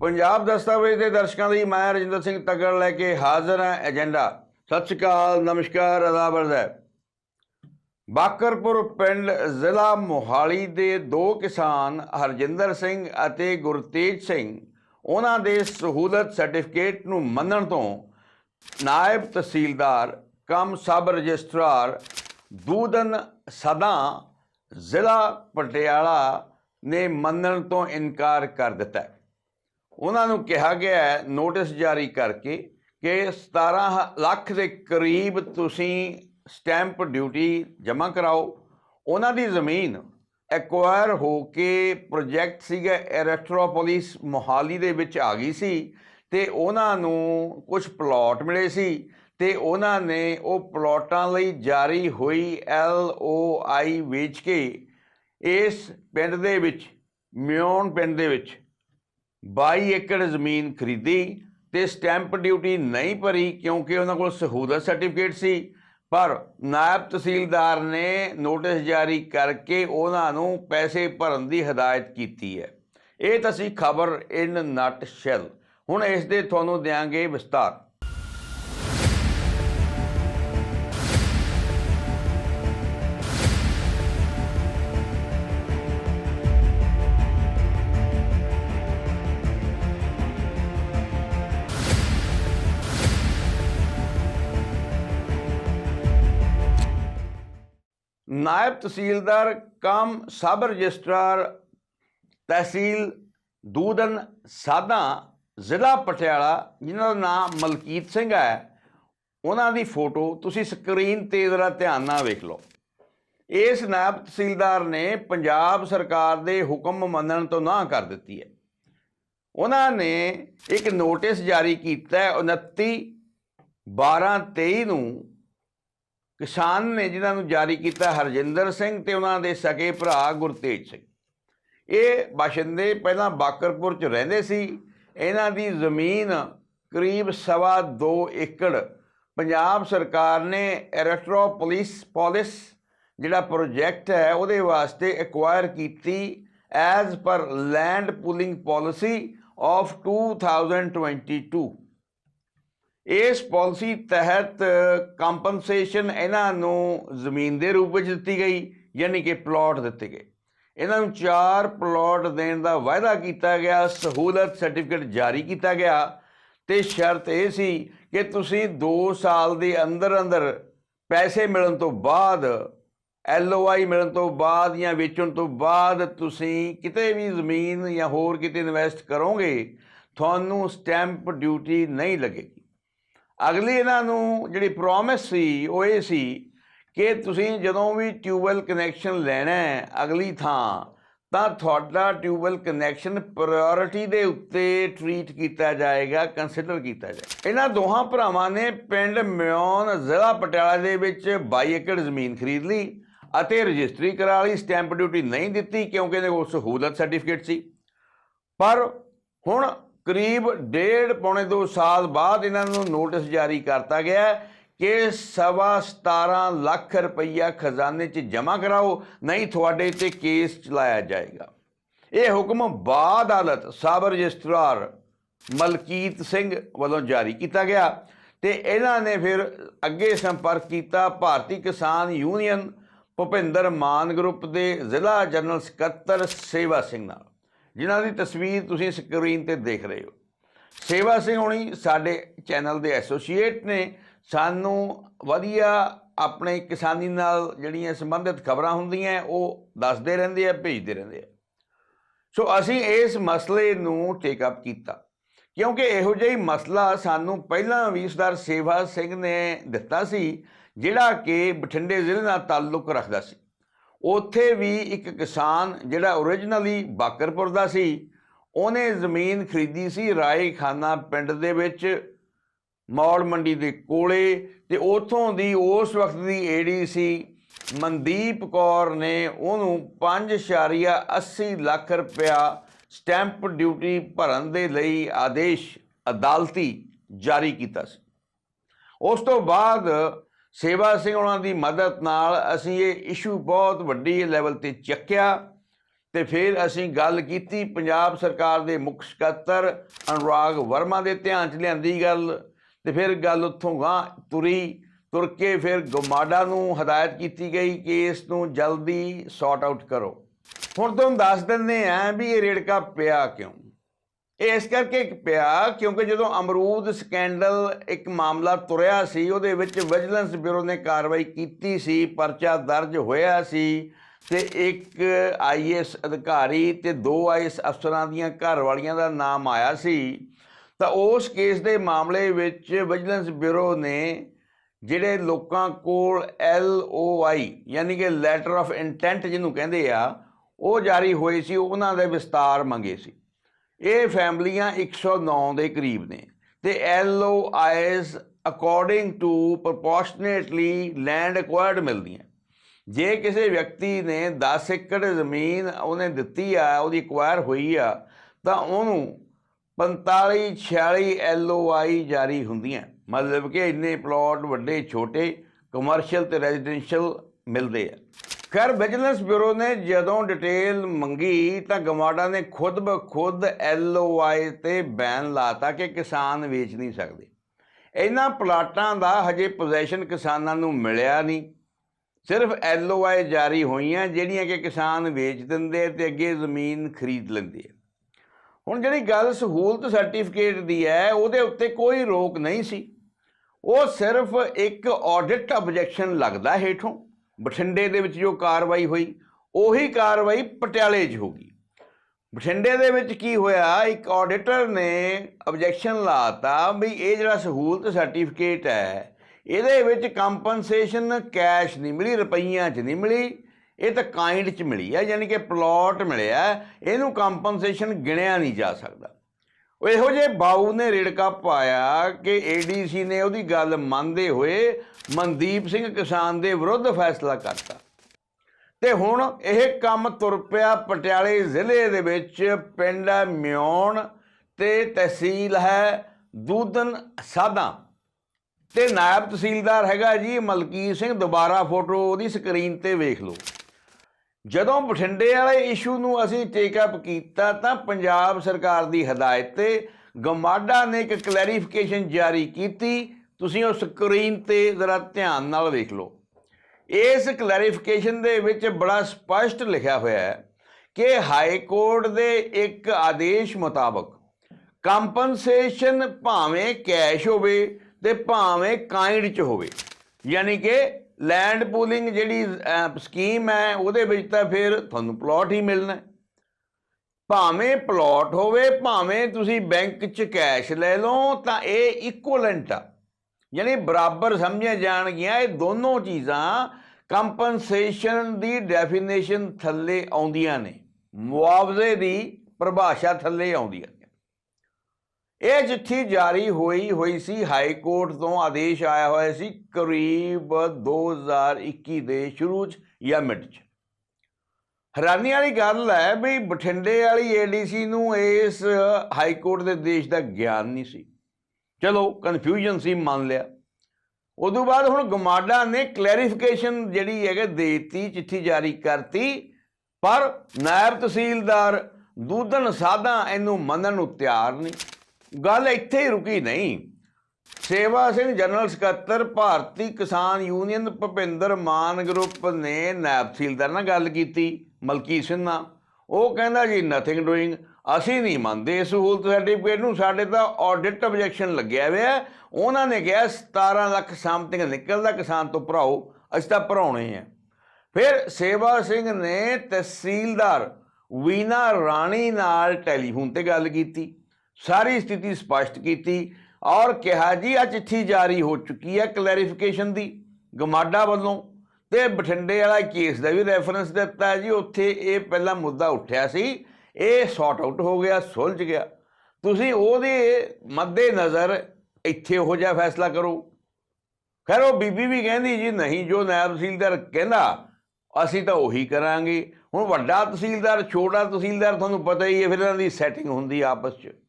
ਪੰਜਾਬ ਦਸਤਾਵੇਜ਼ ਦੇ ਦਰਸ਼ਕਾਂ ਲਈ ਮੈਂ ਰਜਿੰਦਰ ਸਿੰਘ ਤੱਗੜ ਲੈ ਕੇ ਹਾਜ਼ਰ ਹਾਂ ਏਜੰਡਾ। ਸਤਿ ਸ਼੍ਰੀ ਅਕਾਲ, ਨਮਸਕਾਰ ਅਦਾਬਰਦ ਹੈ ਬਾਕਰਪੁਰ ਪਿੰਡ ਜ਼ਿਲ੍ਹਾ ਮੋਹਾਲੀ ਦੇ ਦੋ ਕਿਸਾਨ, ਹਰਜਿੰਦਰ ਸਿੰਘ ਅਤੇ ਗੁਰਤੇਜ ਸਿੰਘ, ਉਹਨਾਂ ਦੇ ਸਹੂਲਤ ਸਰਟੀਫਿਕੇਟ ਨੂੰ ਮੰਨਣ ਤੋਂ ਨਾਇਬ ਤਹਿਸੀਲਦਾਰ, ਕਮ ਸਬ ਰਜਿਸਟਰਾਰ ਦੂਦਨ ਸਦਾ ਜ਼ਿਲ੍ਹਾ ਪਟਿਆਲਾ ਨੇ ਮੰਨਣ ਤੋਂ ਇਨਕਾਰ ਕਰ ਦਿੱਤਾ ਉਹਨਾਂ ਨੂੰ ਕਿਹਾ ਗਿਆ ਹੈ ਨੋਟਿਸ ਜਾਰੀ ਕਰਕੇ ਕਿ 17 ਲੱਖ ਦੇ ਕਰੀਬ ਤੁਸੀਂ ਸਟੈਂਪ ਡਿਊਟੀ ਜਮ੍ਹਾਂ ਕਰਾਓ। ਉਹਨਾਂ ਦੀ ਜ਼ਮੀਨ ਐਕਵਾਇਰ ਹੋ ਕੇ ਪ੍ਰੋਜੈਕਟ ਸੀਗਾ ਐਰੈਸਟ੍ਰੋਪੋਲਿਸ ਮੋਹਾਲੀ ਦੇ ਵਿੱਚ ਆ ਗਈ ਸੀ ਤੇ ਉਹਨਾਂ ਨੂੰ ਕੁਝ ਪਲਾਟ ਮਿਲੇ ਸੀ ਤੇ ਉਹਨਾਂ ਨੇ ਉਹ ਪਲਾਟਾਂ ਲਈ ਜਾਰੀ ਹੋਈ ਐਲ ਓ ਆਈ ਵੇਚ ਕੇ ਇਸ ਪਿੰਡ ਦੇ ਵਿੱਚ ਮਿਉਣ ਪਿੰਡ ਦੇ ਵਿੱਚ 22 ਏਕੜ ਜ਼ਮੀਨ ਖਰੀਦੀ ਤੇ ਸਟੈਂਪ ਡਿਊਟੀ ਨਹੀਂ ਭਰੀ ਕਿਉਂਕਿ ਉਹਨਾਂ ਕੋਲ ਸਹੂਲਤ ਸਰਟੀਫਿਕੇਟ ਸੀ। ਪਰ ਨਾਇਬ ਤਹਿਸੀਲਦਾਰ ਨੇ ਨੋਟਿਸ ਜਾਰੀ ਕਰਕੇ ਉਹਨਾਂ ਨੂੰ ਪੈਸੇ ਭਰਨ ਦੀ ਹਦਾਇਤ ਕੀਤੀ ਹੈ। ਇਹ ਤਾਂ ਸੀ ਖਬਰ ਇਨ ਨਟ ਸ਼ੈਲ ਹੁਣ ਇਸ ਦੇ ਤੁਹਾਨੂੰ ਦਿਆਂਗੇ ਵਿਸਤਾਰ। ਨਾਇਬ ਤਹਿਸੀਲਦਾਰ ਕਮ ਸਬ ਰਜਿਸਟਰਾਰ ਤਹਿਸੀਲ ਦੂਦਨ ਸਾਦਾ ਜ਼ਿਲ੍ਹਾ ਪਟਿਆਲਾ, ਜਿਨ੍ਹਾਂ ਦਾ ਨਾਮ ਮਲਕੀਤ ਸਿੰਘ ਹੈ, ਉਹਨਾਂ ਦੀ ਫੋਟੋ ਤੁਸੀਂ ਸਕਰੀਨ ਤੇ ਜ਼ਰਾ ਧਿਆਨ ਨਾਲ ਵੇਖ ਲਓ। ਇਸ ਨਾਇਬ ਤਹਿਸੀਲਦਾਰ ਨੇ ਪੰਜਾਬ ਸਰਕਾਰ ਦੇ ਹੁਕਮ ਮੰਨਣ ਤੋਂ ਨਾ ਕਰ ਦਿੱਤੀ ਹੈ। ਉਹਨਾਂ ਨੇ ਇੱਕ ਨੋਟਿਸ ਜਾਰੀ ਕੀਤਾ ਹੈ 29 12 23 ਨੂੰ ਕਿਸਾਨ ਨੇ ਜਿਨ੍ਹਾਂ ਨੂੰ ਜਾਰੀ ਕੀਤਾ ਹਰਜਿੰਦਰ ਸਿੰਘ ਤੇ ਉਹਨਾਂ ਦੇ ਸਕੇ ਭਰਾ ਗੁਰਤੇਜ ਸਿੰਘ। ਇਹ ਬਾਸ਼ਿੰਦੇ ਪਹਿਲਾਂ ਬਾਕਰਪੁਰ ਚ ਰਹਿੰਦੇ ਸੀ। ਇਹਨਾਂ ਦੀ ਜ਼ਮੀਨ ਕਰੀਬ ਸਵਾ ਦੋ ਏਕੜ। ਪੰਜਾਬ ਸਰਕਾਰ ਨੇ ਐਰੈਸਟ੍ਰੋਪੋਲਿਸ ਪੋਲਿਸ ਜਿਹੜਾ ਪ੍ਰੋਜੈਕਟ ਹੈ, ਉਹਦੇ ਵਾਸਤੇ ਐਕਵਾਇਰ ਕੀਤੀ as per land pooling policy of 2022 ਇਸ ਪਾਲਿਸੀ ਤਹਿਤ ਕੰਪਨਸੇਸ਼ਨ ਇਹਨਾਂ ਨੂੰ ਜ਼ਮੀਨ ਦੇ ਰੂਪ ਵਿੱਚ ਦਿੱਤੀ ਗਈ, ਯਾਨੀ ਕਿ ਪਲਾਟ ਦਿੱਤੇ ਗਏ। ਇਹਨਾਂ ਨੂੰ ਚਾਰ ਪਲਾਟ ਦੇਣ ਦਾ ਵਾਅਦਾ ਕੀਤਾ ਗਿਆ, ਸਹੂਲਤ ਸਰਟੀਫਿਕੇਟ ਜਾਰੀ ਕੀਤਾ ਗਿਆ ਤੇ ਸ਼ਰਤ ਇਹ ਸੀ ਕਿ ਤੁਸੀਂ 2 ਸਾਲ ਦੇ ਅੰਦਰ ਅੰਦਰ ਪੈਸੇ ਮਿਲਣ ਤੋਂ ਬਾਅਦ ਐਲਓਆਈ ਮਿਲਣ ਤੋਂ ਬਾਅਦ ਜਾਂ ਵੇਚਣ ਤੋਂ ਬਾਅਦ ਤੁਸੀਂ ਕਿਤੇ ਵੀ ਜ਼ਮੀਨ ਜਾਂ ਹੋਰ ਕਿਤੇ ਇਨਵੈਸਟ ਕਰੋਗੇ, ਤੁਹਾਨੂੰ ਸਟੈਂਪ ਡਿਊਟੀ ਨਹੀਂ ਲੱਗੇਗੀ। ਅਗਲੀ ਇਹਨਾਂ ਨੂੰ ਜਿਹੜੀ ਪ੍ਰੋਮਿਸ ਸੀ, ਉਹ ਇਹ ਸੀ ਕਿ ਤੁਸੀਂ ਜਦੋਂ ਵੀ ਟਿਊਬਵੈਲ ਕਨੈਕਸ਼ਨ ਲੈਣਾ ਹੈ ਅਗਲੀ ਥਾਂ, ਤਾਂ ਤੁਹਾਡਾ ਟਿਊਬਵੈਲ ਕਨੈਕਸ਼ਨ ਪ੍ਰਾਇੋਰਟੀ ਦੇ ਉੱਤੇ ਟ੍ਰੀਟ ਕੀਤਾ ਜਾਏਗਾ ਕੰਸੀਡਰ ਕੀਤਾ ਜਾਏਗਾ ਇਹਨਾਂ ਦੋਹਾਂ ਭਰਾਵਾਂ ਨੇ ਪਿੰਡ ਮਿਉਨ ਜ਼ਿਲ੍ਹਾ ਪਟਿਆਲਾ ਦੇ ਵਿੱਚ 22 ਏਕੜ ਜ਼ਮੀਨ ਖਰੀਦ ਲਈ ਅਤੇ ਰਜਿਸਟਰੀ ਕਰਾ ਲਈ ਸਟੈਂਪ ਡਿਊਟੀ ਨਹੀਂ ਦਿੱਤੀ ਕਿਉਂਕਿ ਇਹਦੇ ਕੋਲ ਸਹੂਲਤ ਸਰਟੀਫਿਕੇਟ ਸੀ। ਪਰ ਹੁਣ ਕਰੀਬ ਡੇਢ ਪੌਣੇ 2 ਸਾਲ ਬਾਅਦ ਇਹਨਾਂ ਨੂੰ ਨੋਟਿਸ ਜਾਰੀ ਕਰਤਾ ਗਿਆ ਕਿ ਸਵਾ 17 ਲੱਖ ਰੁਪਈਆ ਖਜ਼ਾਨੇ 'ਚ ਜਮ੍ਹਾਂ ਕਰਾਓ, ਨਹੀਂ ਤੁਹਾਡੇ ਤੇ ਕੇਸ ਚਲਾਇਆ ਜਾਏਗਾ। ਇਹ ਹੁਕਮ ਬਾਅਦ ਅਦਾਲਤ ਸਬ ਰਜਿਸਟਰਾਰ ਮਲਕੀਤ ਸਿੰਘ ਵੱਲੋਂ ਜਾਰੀ ਕੀਤਾ ਗਿਆ ਤੇ ਇਹਨਾਂ ਨੇ ਫਿਰ ਅੱਗੇ ਸੰਪਰਕ ਕੀਤਾ ਭਾਰਤੀ ਕਿਸਾਨ ਯੂਨੀਅਨ ਭੁਪਿੰਦਰ ਮਾਨ ਗਰੁੱਪ ਦੇ ਜ਼ਿਲ੍ਹਾ ਜਨਰਲ ਸਕੱਤਰ ਸੇਵਾ ਸਿੰਘ ਨਾਲ। ਜਿਨ੍ਹਾਂ ਦੀ ਤਸਵੀਰ ਤੁਸੀਂ ਸਕਰੀਨ ਤੇ ਦੇਖ ਰਹੇ ਹੋ। ਸੇਵਾ ਸਿੰਘ ਹੋਣੀ ਸਾਡੇ ਚੈਨਲ ਦੇ ਐਸੋਸੀਏਟ ਨੇ। ਸਾਨੂੰ ਵਧੀਆ ਆਪਣੇ ਕਿਸਾਨੀ ਨਾਲ ਜਿਹੜੀਆਂ ਸੰਬੰਧਿਤ ਖਬਰਾਂ ਹੁੰਦੀਆਂ, ਉਹ ਦੱਸਦੇ ਰਹਿੰਦੇ ਆ, ਭੇਜਦੇ ਰਹਿੰਦੇ ਆ। ਸੋ ਅਸੀਂ ਇਸ ਮਸਲੇ ਨੂੰ ਟੇਕ ਅਪ ਕੀਤਾ। ਕਿਉਂਕਿ ਇਹੋ ਜਿਹਾ ਹੀ ਮਸਲਾ ਸਾਨੂੰ ਪਹਿਲਾਂ ਵੀ ਸਰਦਾਰ ਸੇਵਾ ਸਿੰਘ ਨੇ ਦਿੱਤਾ ਸੀ, ਜਿਹੜਾ ਕਿ ਬਠਿੰਡੇ ਜ਼ਿਲ੍ਹੇ ਨਾਲ ਤਾਲੁਕ ਰੱਖਦਾ ਸੀ। ਉੱਥੇ ਵੀ ਇੱਕ ਕਿਸਾਨ ਜਿਹੜਾ ਓਰੀਜਨਲੀ ਬਾਕਰਪੁਰ ਦਾ ਸੀ, ਉਹਨੇ ਜ਼ਮੀਨ ਖਰੀਦੀ ਸੀ ਰਾਏ ਖਾਨਾ ਪਿੰਡ ਦੇ ਵਿੱਚ, ਮੌੜ ਮੰਡੀ ਦੇ ਕੋਲੇ ਤੇ ਉਥੋਂ ਦੀ ਉਸ ਵਕਤ ਦੀ ਏਡੀ ਸੀ, ਮਨਦੀਪ ਕੌਰ ਨੇ ਉਹਨੂੰ 5.80 ਲੱਖ ਰੁਪਇਆ ਸਟੈਂਪ ਡਿਊਟੀ ਭਰਨ ਦੇ ਲਈ ਆਦੇਸ਼ ਅਦਾਲਤੀ ਜਾਰੀ ਕੀਤਾ ਸੀ। ਉਸ ਤੋਂ ਬਾਅਦ ਸੇਵਾ ਸਿੰਘ ਉਹਨਾਂ ਦੀ ਮਦਦ ਨਾਲ ਅਸੀਂ ਇਹ ਇਸ਼ੂ ਬਹੁਤ ਵੱਡੀ ਲੈਵਲ ਤੇ ਚੱਕਿਆ ਤੇ ਫਿਰ ਅਸੀਂ ਗੱਲ ਕੀਤੀ ਪੰਜਾਬ ਸਰਕਾਰ ਦੇ ਮੁੱਖ ਸਕੱਤਰ ਅਨੁਰਾਗ ਵਰਮਾ ਦੇ ਧਿਆਨ 'ਚ ਲਿਆਂਦੀ ਗੱਲ ਤੇ ਫਿਰ ਗੱਲ ਉੱਥੋਂ ਗਾਂ ਤੁਰੀ, ਤੁਰ ਕੇ ਫਿਰ ਗਮਾਡਾ ਨੂੰ ਹਦਾਇਤ ਕੀਤੀ ਗਈ ਕਿ ਇਸ ਨੂੰ ਜਲਦੀ ਸੌਟ ਆਊਟ ਕਰੋ। ਹੁਣ ਤੁਹਾਨੂੰ ਦੱਸ ਦਿੰਦੇ ਆਂ ਵੀ ਇਹ ਰੇੜਕਾ ਪਿਆ ਕਿਉਂ। ਇਹ ਇਸ ਕਰਕੇ ਪਿਆ ਕਿਉਂਕਿ ਜਦੋਂ ਅਮਰੂਦ ਸਕੈਂਡਲ ਇੱਕ ਮਾਮਲਾ ਤੁਰਿਆ ਸੀ, ਉਹਦੇ ਵਿੱਚ ਵਿਜੀਲੈਂਸ ਬਿਊਰੋ ਨੇ ਕਾਰਵਾਈ ਕੀਤੀ ਸੀ, ਪਰਚਾ ਦਰਜ ਹੋਇਆ ਸੀ ਤੇ ਇੱਕ ਆਈਐਸ ਅਧਿਕਾਰੀ ਤੇ ਦੋ ਆਈਐਸ ਅਫਸਰਾਂ ਦੀਆਂ ਘਰ ਵਾਲੀਆਂ ਦਾ ਨਾਮ ਆਇਆ ਸੀ। ਤਾਂ ਉਸ ਕੇਸ ਦੇ ਮਾਮਲੇ ਵਿੱਚ ਵਿਜੀਲੈਂਸ ਬਿਊਰੋ ਨੇ ਜਿਹੜੇ ਲੋਕਾਂ ਕੋਲ ਐਲ ਓ ਆਈ ਯਾਨੀ ਕਿ ਲੈਟਰ ਆਫ ਇੰਟੈਂਟ ਜਿਹਨੂੰ ਕਹਿੰਦੇ ਆ, ਉਹ ਜਾਰੀ ਹੋਏ ਸੀ, ਉਹਨਾਂ ਦੇ ਵਿਸਤਾਰ ਮੰਗੇ ਸੀ। ਇਹ ਫੈਮਲੀਆਂ 109 ਦੇ ਕਰੀਬ ਨੇ ਤੇ L O Is according to proportionately land acquired ਮਿਲਦੀਆਂ। ਜੇ ਕਿਸੇ ਵਿਅਕਤੀ ਨੇ 10 ਏਕੜ ਜ਼ਮੀਨ ਉਹਨੇ ਦਿੱਤੀ ਆ, ਉਹਦੀ ਅਕਵਾਇਰ ਹੋਈ ਆ, ਤਾਂ ਉਹਨੂੰ 45 46 ਐਲਓਆਈ ਜਾਰੀ ਹੁੰਦੀਆਂ। ਮਤਲਬ ਕਿ ਇੰਨੇ ਪਲਾਟ ਵੱਡੇ, ਛੋਟੇ ਕਮਰਸ਼ੀਅਲ ਤੇ ਰੈਜ਼ੀਡੈਂਸ਼ੀਅਲ ਮਿਲਦੇ ਆ। ਖੈਰ ਵਿਜੀਲੈਂਸ ਬਿਊਰੋ ਨੇ ਜਦੋਂ ਡਿਟੇਲ ਮੰਗੀ ਤਾਂ ਗਮਾਡਾ ਨੇ ਖੁਦ ਬਖੁਦ ਐਲਓਆਈ ਤੇ ਬੈਨ ਲਾਤਾ ਕਿ ਕਿਸਾਨ ਵੇਚ ਨਹੀਂ ਸਕਦੇ। ਇਹਨਾਂ ਪਲਾਟਾਂ ਦਾ ਹਜੇ ਪੋਜੀਸ਼ਨ ਕਿਸਾਨਾਂ ਨੂੰ ਮਿਲਿਆ ਨਹੀਂ। ਸਿਰਫ ਐਲਓਆਈ ਜਾਰੀ ਹੋਈਆਂ ਜਿਹੜੀਆਂ ਕਿ ਕਿਸਾਨ ਵੇਚ ਦਿੰਦੇ ਤੇ ਅੱਗੇ ਜ਼ਮੀਨ ਖਰੀਦ ਲੈਂਦੇ ਆ। ਹੁਣ ਜਿਹੜੀ ਗੱਲ ਸਹੂਲਤ ਸਰਟੀਫਿਕੇਟ ਦੀ ਹੈ, ਉਹਦੇ ਉੱਤੇ ਕੋਈ ਰੋਕ ਨਹੀਂ ਸੀ। ਉਹ ਸਿਰਫ ਇੱਕ ਆਡਿਟ ਆਬਜੈਕਸ਼ਨ ਲੱਗਦਾ ਹੇਠੋਂ। ਬਠਿੰਡੇ ਦੇ ਵਿੱਚ ਜੋ ਕਾਰਵਾਈ ਹੋਈ, ਉਹੀ ਕਾਰਵਾਈ ਪਟਿਆਲੇ 'ਚ ਹੋਗੀ ਬਠਿੰਡੇ ਦੇ ਵਿੱਚ ਕੀ ਹੋਇਆ, ਇੱਕ ਆਡੀਟਰ ਨੇ ਆਬਜੈਕਸ਼ਨ ਲਾਤਾ ਵੀ ਇਹ ਜਿਹੜਾ ਸਹੂਲਤ ਸਰਟੀਫਿਕੇਟ ਹੈ, ਇਹਦੇ ਵਿੱਚ ਕੰਪਨਸੇਸ਼ਨ ਕੈਸ਼ ਨਹੀਂ ਮਿਲੀ, ਰੁਪਈਆਂ 'ਚ ਨਹੀਂ ਮਿਲੀ, ਇਹ ਤਾਂ ਕਾਈਂਡ 'ਚ ਮਿਲੀ ਹੈ ਯਾਨੀ ਕਿ ਪਲਾਟ ਮਿਲਿਆ, ਇਹਨੂੰ ਕੰਪਨਸੇਸ਼ਨ ਗਿਣਿਆ ਨਹੀਂ ਜਾ ਸਕਦਾ। ਉਹ ਇਹੋ ਜਿਹੇ ਬਾਊ ਨੇ ਰੇੜਕਾ ਪਾਇਆ ਕਿ ਏਡੀਸੀ ਨੇ ਉਹਦੀ ਗੱਲ ਮੰਨਦੇ ਹੋਏ ਮਨਦੀਪ ਸਿੰਘ ਕਿਸਾਨ ਦੇ ਵਿਰੁੱਧ ਫੈਸਲਾ ਕਰਤਾ। ਤੇ ਹੁਣ ਇਹ ਕੰਮ ਤੁਰ ਪਿਆ ਪਟਿਆਲੇ ਜ਼ਿਲ੍ਹੇ ਦੇ ਵਿੱਚ, ਪਿੰਡ ਮਿਉਣ ਤੇ ਤਹਿਸੀਲ ਹੈ ਦੂਦਨ ਸਾਦਾ ਤੇ ਨਾਇਬ ਤਹਿਸੀਲਦਾਰ ਹੈਗਾ ਜੀ ਮਲਕੀਤ ਸਿੰਘ, ਦੁਬਾਰਾ ਫੋਟੋ ਉਹਦੀ ਸਕਰੀਨ ਤੇ ਵੇਖ ਲਓ। ਜਦੋਂ ਬਠਿੰਡੇ ਵਾਲੇ ਇਸ਼ੂ ਨੂੰ ਅਸੀਂ ਟੇਕ ਅਪ ਕੀਤਾ ਤਾਂ ਪੰਜਾਬ ਸਰਕਾਰ ਦੀ ਹਦਾਇਤ ਤੇ ਗਮਾਡਾ ਨੇ ਇੱਕ ਕਲੈਰੀਫਿਕੇਸ਼ਨ ਜਾਰੀ ਕੀਤੀ। ਤੁਸੀਂ ਉਹ ਸਕਰੀਨ ਤੇ ਜ਼ਰਾ ਧਿਆਨ ਨਾਲ ਵੇਖ ਲਓ। ਇਸ ਕਲੈਰੀਫਿਕੇਸ਼ਨ ਦੇ ਵਿੱਚ ਬੜਾ ਸਪਸ਼ਟ ਲਿਖਿਆ ਹੋਇਆ ਹੈ ਕਿ ਹਾਈ ਕੋਰਟ ਦੇ ਇੱਕ ਆਦੇਸ਼ ਮੁਤਾਬਕ ਕੰਪਨਸੇਸ਼ਨ ਭਾਵੇਂ ਕੈਸ਼ ਹੋਵੇ ਤੇ ਭਾਵੇਂ ਕਾਈਂਡ ਚ ਹੋਵੇ। ਯਾਨੀ ਕਿ ਲੈਂਡ ਪੂਲਿੰਗ ਜਿਹੜੀ ਸਕੀਮ ਹੈ, ਉਹਦੇ ਵਿੱਚ ਤਾਂ ਫਿਰ ਤੁਹਾਨੂੰ ਪਲਾਟ ਹੀ ਮਿਲਣਾ ਭਾਵੇਂ ਪਲਾਟ ਹੋਵੇ, ਭਾਵੇਂ ਤੁਸੀਂ ਬੈਂਕ 'ਚ ਕੈਸ਼ ਲੈ ਲਓ, ਤਾਂ ਇਹ ਇਕੁਇਵਲੈਂਟ ਆ। ਯਾਨੀ ਬਰਾਬਰ ਸਮਝੀਆਂ ਜਾਣਗੀਆਂ, ਇਹ ਦੋਨੋਂ ਚੀਜ਼ਾਂ ਕੰਪਨਸੇਸ਼ਨ ਦੀ ਡੈਫੀਨੇਸ਼ਨ ਥੱਲੇ ਆਉਂਦੀਆਂ ਨੇ। ਮੁਆਵਜ਼ੇ ਦੀ ਪਰਿਭਾਸ਼ਾ ਥੱਲੇ ਆਉਂਦੀ ਨੇ ਇਹ ਚਿੱਠੀ ਜਾਰੀ ਹੋਈ ਹੋਈ ਸੀ, ਹਾਈ ਕੋਰਟ ਤੋਂ ਆਦੇਸ਼ ਆਇਆ ਹੋਇਆ ਸੀ, ਕਰੀਬ 2021 ਦੇ ਸ਼ੁਰੂ 'ਚ ਜਾਂ ਮਿਡ 'ਚ। ਹੈਰਾਨੀ ਵਾਲੀ ਗੱਲ ਹੈ ਵੀ ਬਠਿੰਡੇ ਵਾਲੀ ਏਡੀਸੀ ਨੂੰ ਇਸ ਹਾਈ ਕੋਰਟ ਦੇ ਦੇਸ਼ ਦਾ ਗਿਆਨ ਨਹੀਂ ਸੀ। ਚਲੋ ਕਨਫਿਊਜ਼ਨ ਸੀ, ਮੰਨ ਲਿਆ। ਉਦੋਂ ਬਾਅਦ ਹੁਣ ਗਮਾਡਾ ਨੇ ਕਲੈਰੀਫਿਕੇਸ਼ਨ ਜਿਹੜੀ ਹੈਗਾ ਦੇਤੀ, ਚਿੱਠੀ ਜਾਰੀ ਕਰਤੀ, ਪਰ ਨਾਇਬ ਤਹਿਸੀਲਦਾਰ ਦੂਦਨ ਸਾਦਾ ਇਹਨੂੰ ਮੰਨਣ ਨੂੰ ਤਿਆਰ ਨਹੀਂ। ਗੱਲ ਇੱਥੇ ਹੀ ਰੁਕੀ ਨਹੀਂ। ਸੇਵਾ ਸਿੰਘ ਜਨਰਲ ਸਕੱਤਰ ਭਾਰਤੀ ਕਿਸਾਨ ਯੂਨੀਅਨ ਭੁਪਿੰਦਰ ਮਾਨ ਗਰੁੱਪ ਨੇ ਨਾਇਬ ਤਹਿਸੀਲਦਾਰ ਨਾਲ ਗੱਲ ਕੀਤੀ ਮਲਕੀ ਸਿੰਘ ਨਾਲ। ਉਹ ਕਹਿੰਦਾ, ਜੀ ਨਥਿੰਗ ਡੂਇੰਗ ਅਸੀਂ ਨਹੀਂ ਮੰਨਦੇ ਇਸ ਸਹੂਲਤ ਸਰਟੀਫਿਕੇਟ ਨੂੰ। ਸਾਡੇ ਤਾਂ ਆਡਿਟ ਆਬਜੈਕਸ਼ਨ ਲੱਗਿਆ ਹੋਇਆ ਉਹਨਾਂ ਨੇ ਕਿਹਾ 17 ਲੱਖ ਸਮਥਿੰਗ ਨਿਕਲਦਾ, ਕਿਸਾਨ ਤੋਂ ਭਰਾਓ, ਅਸੀਂ ਤਾਂ ਭਰਾਉਣੇ ਆ। ਫਿਰ ਸੇਵਾ ਸਿੰਘ ਨੇ ਤਹਿਸੀਲਦਾਰ ਵੀਨਾ ਰਾਣੀ ਨਾਲ ਟੈਲੀਫੋਨ ਤੇ ਗੱਲ ਕੀਤੀ। ਸਾਰੀ ਸਥਿਤੀ ਸਪਸ਼ਟ ਕੀਤੀ ਔਰ ਕਿਹਾ ਜੀ ਆ ਚਿੱਠੀ ਜਾਰੀ ਹੋ ਚੁੱਕੀ ਹੈ ਕਲੈਰੀਫਿਕੇਸ਼ਨ ਦੀ ਗਮਾਡਾ ਵੱਲੋਂ ਤੇ ਬਠਿੰਡੇ ਵਾਲਾ ਕੇਸ ਦਾ ਵੀ ਰੈਫਰੈਂਸ ਦਿੱਤਾ ਹੈ ਜੀ, ਉੱਥੇ ਇਹ ਪਹਿਲਾ ਮੁੱਦਾ ਉੱਠਿਆ ਸੀ, ਇਹ ਸੌਟ ਆਊਟ ਹੋ ਗਿਆ, ਸੁਲਝ ਗਿਆ। ਤੁਸੀਂ ਉਹਦੇ ਮੱਦੇ ਨਜ਼ਰ ਇੱਥੇ ਹੋ ਜਿਹਾ ਫੈਸਲਾ ਕਰੋ। ਖੈਰ, ਉਹ ਬੀਬੀ ਵੀ ਕਹਿੰਦੀ ਜੀ, ਨਹੀਂ, ਜੋ ਨਾਇਬ ਤਹਿਸੀਲਦਾਰ ਕਹਿੰਦਾ, ਅਸੀਂ ਤਾਂ ਉਹੀ ਕਰਾਂਗੇ। ਹੁਣ ਵੱਡਾ ਤਹਿਸੀਲਦਾਰ, ਛੋਟਾ ਤਹਿਸੀਲਦਾਰ, ਤੁਹਾਨੂੰ ਪਤਾ ਹੀ ਹੈ, ਫਿਰ ਇਹਨਾਂ ਦੀ ਸੈਟਿੰਗ ਹੁੰਦੀ ਆਪਸ 'ਚ।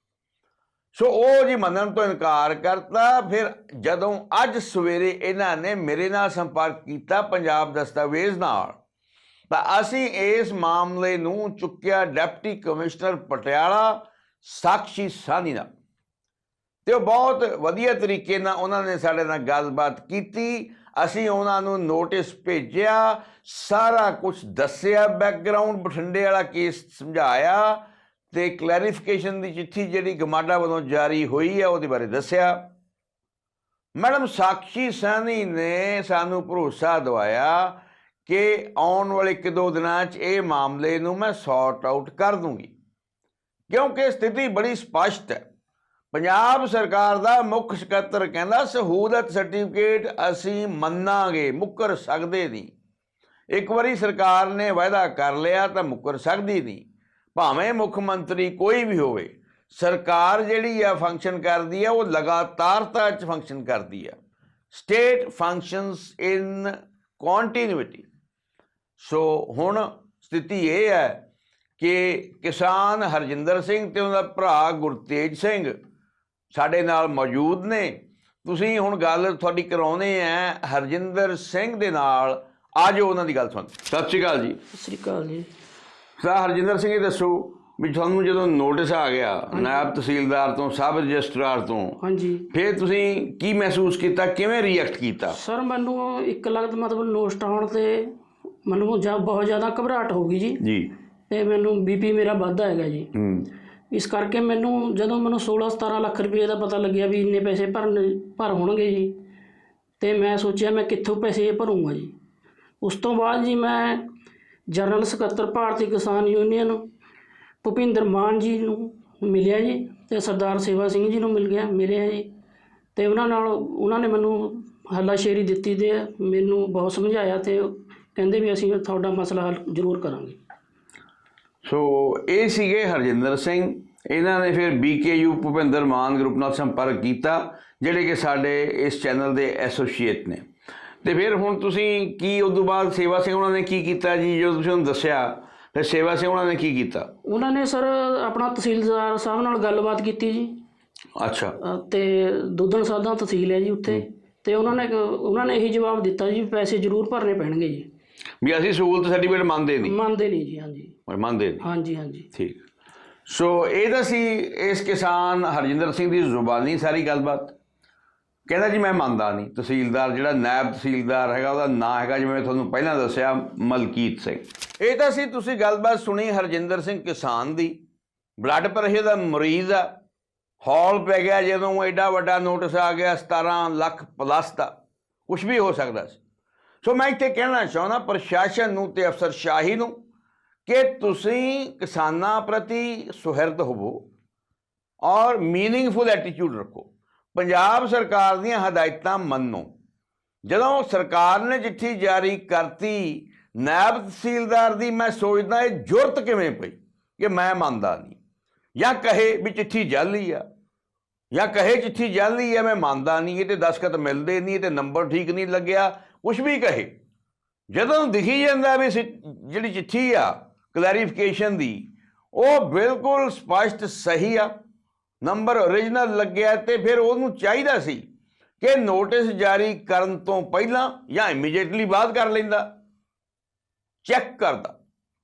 ਸੋ ਉਹ ਜੀ ਮੰਨਣ ਤੋਂ ਇਨਕਾਰ ਕਰਤਾ, ਫਿਰ ਜਦੋਂ ਅੱਜ ਸਵੇਰੇ ਇਹਨਾਂ ਨੇ ਮੇਰੇ ਨਾਲ ਸੰਪਰਕ ਕੀਤਾ ਪੰਜਾਬ ਦਸਤਾਵੇਜ਼ ਨਾਲ, ਤਾਂ ਅਸੀਂ ਇਸ ਮਾਮਲੇ ਨੂੰ ਚੁੱਕਿਆ ਡਿਪਟੀ ਕਮਿਸ਼ਨਰ ਪਟਿਆਲਾ ਸਾਕਸ਼ੀ ਸਾਨੀ ਨਾਲ। ਤੇ ਉਹ ਬਹੁਤ ਵਧੀਆ ਤਰੀਕੇ ਨਾਲ ਉਹਨਾਂ ਨੇ ਸਾਡੇ ਨਾਲ ਗੱਲਬਾਤ ਕੀਤੀ, ਅਸੀਂ ਉਹਨਾਂ ਨੂੰ ਨੋਟਿਸ ਭੇਜਿਆ, ਸਾਰਾ ਕੁਝ ਦੱਸਿਆ ਬੈਕਗ੍ਰਾਉਂਡ ਬਠਿੰਡੇ ਵਾਲਾ ਕੇਸ ਸਮਝਾਇਆ ਤੇ ਕਲੈਰੀਫਿਕੇਸ਼ਨ ਦੀ ਚਿੱਠੀ ਜਿਹੜੀ ਗਮਾਡਾ ਵੱਲੋਂ ਜਾਰੀ ਹੋਈ ਹੈ ਉਹਦੇ ਬਾਰੇ ਦੱਸਿਆ। ਮੈਡਮ ਸਾਕਸ਼ੀ ਸਾਨੀ ਨੇ ਸਾਨੂੰ ਭਰੋਸਾ ਦਵਾਇਆ ਕਿ ਆਉਣ ਵਾਲੇ ਇੱਕ ਦੋ ਦਿਨਾਂ 'ਚ ਇਹ ਮਾਮਲੇ ਨੂੰ ਮੈਂ ਸੌਰਟ ਆਊਟ ਕਰ ਦੂੰਗੀ। ਕਿਉਂਕਿ ਸਥਿਤੀ ਬੜੀ ਸਪਸ਼ਟ ਹੈ। ਪੰਜਾਬ ਸਰਕਾਰ ਦਾ ਮੁੱਖ ਸਕੱਤਰ ਕਹਿੰਦਾ, ਸਹੂਲਤ ਸਰਟੀਫਿਕੇਟ ਅਸੀਂ ਮੰਨਾਂਗੇ, ਮੁੱਕਰ ਸਕਦੇ ਨਹੀਂ। ਇੱਕ ਵਾਰੀ ਸਰਕਾਰ ਨੇ ਵਾਅਦਾ ਕਰ ਲਿਆ ਤਾਂ ਮੁੱਕਰ ਸਕਦੀ ਨਹੀਂ। ਭਾਵੇਂ ਮੁੱਖ ਮੰਤਰੀ ਕੋਈ ਵੀ ਹੋਵੇ, ਸਰਕਾਰ ਜਿਹੜੀ ਆ ਫੰਕਸ਼ਨ ਕਰਦੀ ਆ, ਉਹ ਲਗਾਤਾਰਤਾ ਚ ਫੰਕਸ਼ਨ ਕਰਦੀ ਆ। State functions in continuity so ਹੁਣ ਸਥਿਤੀ ਇਹ ਹੈ ਕਿ ਕਿਸਾਨ ਹਰਜਿੰਦਰ ਸਿੰਘ ਤੇ ਉਹਦਾ ਭਰਾ ਗੁਰਤੇਜ ਸਿੰਘ ਸਾਡੇ ਨਾਲ ਮੌਜੂਦ ਨੇ। ਤੁਸੀਂ ਹੁਣ ਗੱਲ ਤੁਹਾਡੀ ਕਰਾਉਨੇ ਆ ਹਰਜਿੰਦਰ ਸਿੰਘ ਦੇ ਨਾਲ। ਆਜੋ ਉਹਨਾਂ ਦੀ ਗੱਲ ਸੁਣ ਸਤਿ ਸ਼੍ਰੀ ਅਕਾਲ ਜੀ। ਸਤਿ ਸ੍ਰੀ ਅਕਾਲ ਜੀ। ਸਰ ਹਰਜਿੰਦਰ ਸਿੰਘ ਇਹ ਦੱਸੋ ਵੀ ਤੁਹਾਨੂੰ ਜਦੋਂ ਨੋਟਿਸ ਆ ਗਿਆ ਨਾਇਬ ਤਹਿਸੀਲਦਾਰ ਤੋਂ ਸਬ ਰਜਿਸਟਰਾਰ ਤੋਂ ਹਾਂਜੀ। ਫਿਰ ਤੁਸੀਂ ਕੀ ਮਹਿਸੂਸ ਕੀਤਾ? ਕਿਵੇਂ ਰਿਐਕਟ ਕੀਤਾ? ਸਰ ਮੈਨੂੰ ਇੱਕ ਲਗਤ ਮਤਲਬ ਨੋਸਟ ਆਉਣ ਤੇ ਮੈਨੂੰ ਜਾ ਬਹੁਤ ਜ਼ਿਆਦਾ ਘਬਰਾਹਟ ਹੋ ਗਈ ਜੀ। ਜੀ। ਤੇ ਮੈਨੂੰ ਬੀਪੀ ਮੇਰਾ ਵੱਧਦਾ ਹੈਗਾ ਜੀ। ਹੂੰ। ਇਸ ਕਰਕੇ ਮੈਨੂੰ ਜਦੋਂ ਮੈਨੂੰ 16 17 ਲੱਖ ਰੁਪਏ ਦਾ ਪਤਾ ਲੱਗਿਆ ਵੀ ਇੰਨੇ ਪੈਸੇ ਭਰਨ ਭਰ ਹੋਣਗੇ ਜੀ ਤੇ ਮੈਂ ਸੋਚਿਆ ਮੈਂ ਕਿੱਥੋਂ ਪੈਸੇ ਭਰੂੰਗਾ ਜੀ। ਉਸ ਤੋਂ ਬਾਅਦ ਜੀ ਮੈਂ ਜਨਰਲ ਸਕੱਤਰ ਭਾਰਤੀ ਕਿਸਾਨ ਯੂਨੀਅਨ ਭੁਪਿੰਦਰ ਮਾਨ ਜੀ ਨੂੰ ਮਿਲਿਆ ਜੀ ਤੇ ਸਰਦਾਰ ਸੇਵਾ ਸਿੰਘ ਜੀ ਨੂੰ ਮਿਲ ਗਿਆ ਮਿਲਿਆ ਜੀ। ਤੇ ਉਹਨਾਂ ਨਾਲ ਉਹਨਾਂ ਨੇ ਮੈਨੂੰ ਹੱਲਾਸ਼ੇਰੀ ਦਿੱਤੀ ਤੇ ਮੈਨੂੰ ਬਹੁਤ ਸਮਝਾਇਆ ਤੇ ਕਹਿੰਦੇ ਵੀ ਅਸੀਂ ਤੁਹਾਡਾ ਮਸਲਾ ਹੱਲ ਜ਼ਰੂਰ ਕਰਾਂਗੇ। ਸੋ ਇਹ ਸੀਗੇ ਹਰਜਿੰਦਰ ਸਿੰਘ। ਇਹਨਾਂ ਨੇ ਫਿਰ BKU ਭੁਪਿੰਦਰ ਮਾਨ ਗਰੁੱਪ ਨਾਲ ਸੰਪਰਕ ਕੀਤਾ, ਜਿਹੜੇ ਕਿ ਸਾਡੇ ਇਸ ਚੈਨਲ ਦੇ ਐਸੋਸੀਏਟ ਨੇ। ਤੇ ਫਿਰ ਹੁਣ ਤੁਸੀਂ ਕੀ ਉਸ ਤੋਂ ਬਾਅਦ ਸੇਵਾ ਸਿੰਘ ਉਹਨਾਂ ਨੇ ਕੀ ਕੀਤਾ ਜੀ? ਜਦੋਂ ਤੁਸੀਂ ਉਹਨੂੰ ਦੱਸਿਆ ਫਿਰ ਸੇਵਾ ਸਿੰਘ ਉਹਨਾਂ ਨੇ ਕੀ ਕੀਤਾ? ਉਹਨਾਂ ਨੇ ਸਰ ਆਪਣਾ ਤਹਿਸੀਲਦਾਰ ਸਾਹਿਬ ਨਾਲ ਗੱਲਬਾਤ ਕੀਤੀ ਜੀ। ਅੱਛਾ। ਤੇ ਦੁੱਧਣ ਸਾਦਾ ਤਹਿਸੀਲ ਹੈ ਜੀ ਉੱਥੇ। ਤੇ ਉਹਨਾਂ ਨੇ ਉਹਨਾਂ ਨੇ ਇਹੀ ਜਵਾਬ ਦਿੱਤਾ ਜੀ ਪੈਸੇ ਜ਼ਰੂਰ ਭਰਨੇ ਪੈਣਗੇ ਜੀ। ਵੀ ਅਸੀਂ ਸਹੂਲਤ ਸਰਟੀਫਿਕੇਟ ਮੰਨਦੇ ਨਹੀਂ। ਮੰਨਦੇ ਨਹੀਂ ਜੀ ਹਾਂਜੀ। ਮੰਨਦੇ ਨਹੀਂ। ਹਾਂਜੀ ਹਾਂਜੀ। ਠੀਕ। ਸੋ ਇਹ ਤਾਂ ਸੀ ਇਸ ਕਿਸਾਨ ਹਰਜਿੰਦਰ ਸਿੰਘ ਦੀ ਜ਼ੁਬਾਨੀ ਸਾਰੀ ਗੱਲਬਾਤ। ਕਹਿੰਦਾ ਜੀ ਮੈਂ ਮੰਨਦਾ ਨਹੀਂ। ਤਹਿਸੀਲਦਾਰ ਜਿਹੜਾ ਨਾਇਬ ਤਹਿਸੀਲਦਾਰ ਹੈਗਾ, ਉਹਦਾ ਨਾਂ ਹੈਗਾ ਜਿਵੇਂ ਮੈਂ ਤੁਹਾਨੂੰ ਪਹਿਲਾਂ ਦੱਸਿਆ, ਮਲਕੀਤ ਸਿੰਘ। ਇਹ ਤਾਂ ਸੀ ਤੁਸੀਂ ਗੱਲਬਾਤ ਸੁਣੀ ਹਰਜਿੰਦਰ ਸਿੰਘ ਕਿਸਾਨ ਦੀ। ਬਲੱਡ ਪ੍ਰੈਸ਼ਰ ਦਾ ਮਰੀਜ਼ ਆ। ਹੌਲ ਪੈ ਗਿਆ ਜਦੋਂ ਐਡਾ ਵੱਡਾ ਨੋਟਿਸ ਆ ਗਿਆ 17 ਲੱਖ ਪਲੱਸ ਦਾ। ਕੁਝ ਵੀ ਹੋ ਸਕਦਾ ਸੀ। ਸੋ ਮੈਂ ਇੱਥੇ ਕਹਿਣਾ ਚਾਹੁੰਦਾ ਪ੍ਰਸ਼ਾਸਨ ਨੂੰ ਤੇ ਅਫਸਰਸ਼ਾਹੀ ਨੂੰ ਕਿ ਤੁਸੀਂ ਕਿਸਾਨਾਂ ਪ੍ਰਤੀ ਸੁਹਿਰਦ ਹੋਵੋ ਔਰ ਮੀਨਿੰਗਫੁਲ ਐਟੀਟਿਊਡ ਰੱਖੋ। ਪੰਜਾਬ ਸਰਕਾਰ ਦੀਆਂ ਹਦਾਇਤਾਂ ਮੰਨੋ। ਜਦੋਂ ਸਰਕਾਰ ਨੇ ਚਿੱਠੀ ਜਾਰੀ ਕਰਤੀ, ਨਾਇਬ ਤਹਿਸੀਲਦਾਰ ਦੀ ਮੈਂ ਸੋਚਦਾ ਇਹ ਜੁਰਤ ਕਿਵੇਂ ਪਈ ਕਿ ਮੈਂ ਮੰਨਦਾ ਨਹੀਂ। ਜਾਂ ਕਹੇ ਵੀ ਚਿੱਠੀ ਜਾਲੀ ਆ। ਜਾਂ ਕਹੇ ਚਿੱਠੀ ਜਾਲੀ ਆ, ਮੈਂ ਮੰਨਦਾ ਨਹੀਂ, ਇਹ ਤੇ ਦਸਖਤ ਮਿਲਦੇ ਨਹੀਂ ਤੇ ਨੰਬਰ ਠੀਕ ਨਹੀਂ ਲੱਗਿਆ ਕੁਝ ਵੀ ਕਹੇ। ਜਦੋਂ ਦਿਖੀ ਜਾਂਦਾ ਵੀ ਸਿ- ਜਿਹੜੀ ਚਿੱਠੀ ਆ ਕਲੈਰੀਫਿਕੇਸ਼ਨ ਦੀ, ਉਹ ਬਿਲਕੁਲ ਸਪਸ਼ਟ ਸਹੀ ਆ। ਨੰਬਰ origignal ਲੱਗਿਆ ਤੇ ਫਿਰ ਉਹਨੂੰ ਚਾਹੀਦਾ ਸੀ ਕਿ ਨੋਟਿਸ ਜਾਰੀ ਕਰਨ ਤੋਂ ਪਹਿਲਾਂ ਜਾਂ ਇਮੀਡੀਏਟਲੀ ਬਾਅਦ ਕਰ ਲੈਂਦਾ। ਚੈੱਕ ਕਰਦਾ।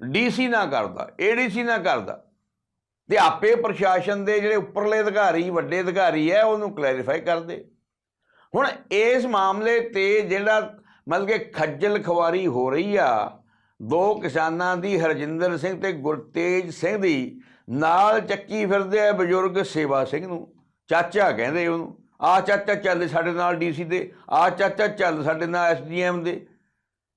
ਡੀਸੀ ਨਾ ਕਰਦਾ ਏਡੀਸੀ ਨਾ ਕਰਦਾ। ਤੇ ਆਪੇ ਪ੍ਰਸ਼ਾਸਨ ਦੇ ਜਿਹੜੇ ਉੱਪਰਲੇ ਅਧਿਕਾਰੀ, ਵੱਡੇ ਅਧਿਕਾਰੀ ਹੈ, ਉਹਨੂੰ ਕਲੈਰੀਫਾਈ ਕਰਦੇ ਹੁਣ ਇਸ ਮਾਮਲੇ ਤੇ ਜਿਹੜਾ ਮਤਲਬ ਕਿ ਖੱਜਲ ਖਵਾਰੀ ਹੋ ਰਹੀ ਆ, ਦੋ ਕਿਸਾਨਾਂ ਦੀ ਹਰਜਿੰਦਰ ਸਿੰਘ ਤੇ ਗੁਰਤੇਜ ਸਿੰਘ ਦੀ ਨਾਲ ਚੱਕੀ ਫਿਰਦੇ ਆ ਬਜ਼ੁਰਗ ਸੇਵਾ ਸਿੰਘ ਨੂੰ। ਚਾਚਾ ਕਹਿੰਦੇ ਉਹਨੂੰ, ਆ ਚਾਚਾ ਚੱਲ ਸਾਡੇ ਨਾਲ ਡੀਸੀ ਦੇ, ਆ ਚਾਚਾ ਚੱਲ ਸਾਡੇ ਨਾਲ ਐਸਡੀਐਮ ਦੇ।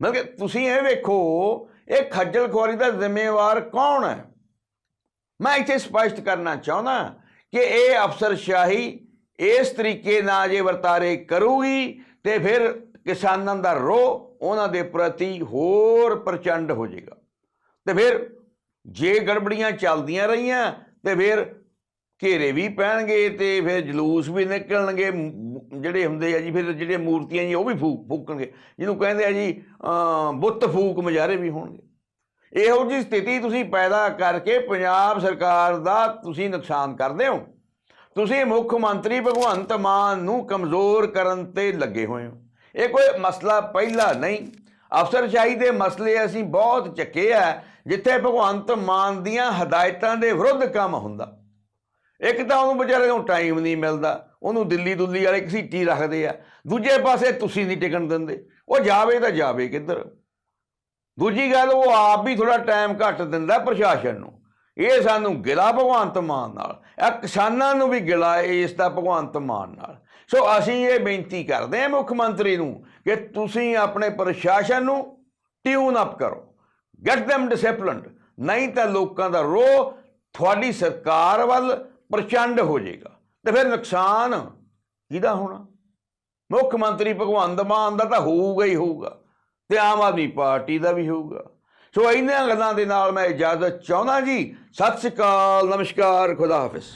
ਮਤਲਬ ਕਿ ਤੁਸੀਂ ਇਹ ਵੇਖੋ, ਇਹ ਖੱਜਲ ਖੁਆਰੀ ਦਾ ਜ਼ਿੰਮੇਵਾਰ ਕੌਣ ਹੈ? ਮੈਂ ਇੱਥੇ ਸਪਸ਼ਟ ਕਰਨਾ ਚਾਹੁੰਦਾ ਕਿ ਇਹ ਅਫਸਰਸ਼ਾਹੀ ਇਸ ਤਰੀਕੇ ਨਾਲ ਜੇ ਵਰਤਾਰੇ ਕਰੂਗੀ ਤੇ ਫਿਰ ਕਿਸਾਨਾਂ ਦਾ ਰੋਹ ਉਹਨਾਂ ਦੇ ਪ੍ਰਤੀ ਹੋਰ ਪ੍ਰਚੰਡ ਹੋ ਜਾਏਗਾ। ਤੇ ਫਿਰ ਜੇ ਗੜਬੜੀਆਂ ਚੱਲਦੀਆਂ ਰਹੀਆਂ, ਤੇ ਫਿਰ ਘੇਰੇ ਵੀ ਪੈਣਗੇ ਤੇ ਫਿਰ ਜਲੂਸ ਵੀ ਨਿਕਲਣਗੇ। ਜਿਹੜੇ ਹੁੰਦੇ ਆ ਜੀ, ਫਿਰ ਜਿਹੜੇ ਮੂਰਤੀਆਂ ਜੀ, ਉਹ ਵੀ ਫੂਕ, ਫੂਕਣਗੇ। ਜਿਹਨੂੰ ਕਹਿੰਦੇ ਆ ਜੀ ਬੁੱਤ ਫੂਕ ਮਜਾਰੇ ਵੀ ਹੋਣਗੇ। ਇਹੋ ਜਿਹੀ ਸਥਿਤੀ ਤੁਸੀਂ ਪੈਦਾ ਕਰਕੇ ਪੰਜਾਬ ਸਰਕਾਰ ਦਾ ਤੁਸੀਂ ਨੁਕਸਾਨ ਕਰਦੇ ਹੋ। ਤੁਸੀਂ ਮੁੱਖ ਮੰਤਰੀ ਭਗਵੰਤ ਮਾਨ ਨੂੰ ਕਮਜ਼ੋਰ ਕਰਨ ਤੇ ਲੱਗੇ ਹੋਏ ਹੋ। ਇਹ ਕੋਈ ਮਸਲਾ ਪਹਿਲਾ ਨਹੀਂ। ਅਫਸਰਸ਼ਾਹੀ ਦੇ ਮਸਲੇ ਅਸੀਂ ਬਹੁਤ ਚੱਕੇ ਆ। ਜਿੱਥੇ ਭਗਵੰਤ ਮਾਨ ਦੀਆਂ ਹਦਾਇਤਾਂ ਦੇ ਵਿਰੁੱਧ ਕੰਮ ਹੁੰਦਾ। ਇੱਕ ਤਾਂ ਉਹਨੂੰ ਵਿਚਾਰੇ ਨੂੰ ਟਾਈਮ ਨਹੀਂ ਮਿਲਦਾ, ਉਹਨੂੰ ਦਿੱਲੀ ਦੁੱਲੀ ਵਾਲੇ ਘਸੀਟੀ ਰੱਖਦੇ ਆ। ਦੂਜੇ ਪਾਸੇ ਤੁਸੀਂ ਨਹੀਂ ਟਿਕਣ ਦਿੰਦੇ। ਉਹ ਜਾਵੇ ਤਾਂ ਜਾਵੇ ਕਿੱਧਰ। ਦੂਜੀ ਗੱਲ, ਉਹ ਆਪ ਵੀ ਥੋੜਾ ਟਾਈਮ ਘੱਟ ਦਿੰਦਾ ਪ੍ਰਸ਼ਾਸਨ ਨੂੰ। ਇਹ ਸਾਨੂੰ ਗਿਲਾ ਭਗਵੰਤ ਮਾਨ ਨਾਲ, ਇਹ ਕਿਸਾਨਾਂ ਨੂੰ ਵੀ ਗਿਲਾ ਇਸ ਦਾ ਭਗਵੰਤ ਮਾਨ ਨਾਲ। ਸੋ ਅਸੀਂ ਇਹ ਬੇਨਤੀ ਕਰਦੇ ਹਾਂ ਮੁੱਖ ਮੰਤਰੀ ਨੂੰ ਕਿ ਤੁਸੀਂ ਆਪਣੇ ਪ੍ਰਸ਼ਾਸਨ ਨੂੰ ਟਿਊਨ ਅਪ ਕਰੋ। Get them disciplined. ਨਹੀਂ ਤਾਂ ਲੋਕਾਂ ਦਾ ਰੋਹ ਤੁਹਾਡੀ ਸਰਕਾਰ ਵੱਲ ਪ੍ਰਚੰਡ ਹੋ ਜਾਏਗਾ ਤੇ ਫਿਰ ਨੁਕਸਾਨ ਕਿਹਦਾ ਹੋਣਾ ਮੁੱਖ ਮੰਤਰੀ ਭਗਵੰਤ ਮਾਨ ਦਾ ਤਾਂ ਹੋਊਗਾ ਹੀ ਹੋਊਗਾ ਤੇ ਆਮ ਆਦਮੀ ਪਾਰਟੀ ਦਾ ਵੀ ਹੋਊਗਾ ਸੋ ਇਹਨਾਂ ਗੱਲਾਂ ਦੇ ਨਾਲ ਮੈਂ ਇਜਾਜ਼ਤ ਚਾਹੁੰਦਾ ਜੀ ਸਤਿ ਸ਼੍ਰੀ ਅਕਾਲ ਨਮਸਕਾਰ ਖੁਦਾ ਹਾਫਿਜ਼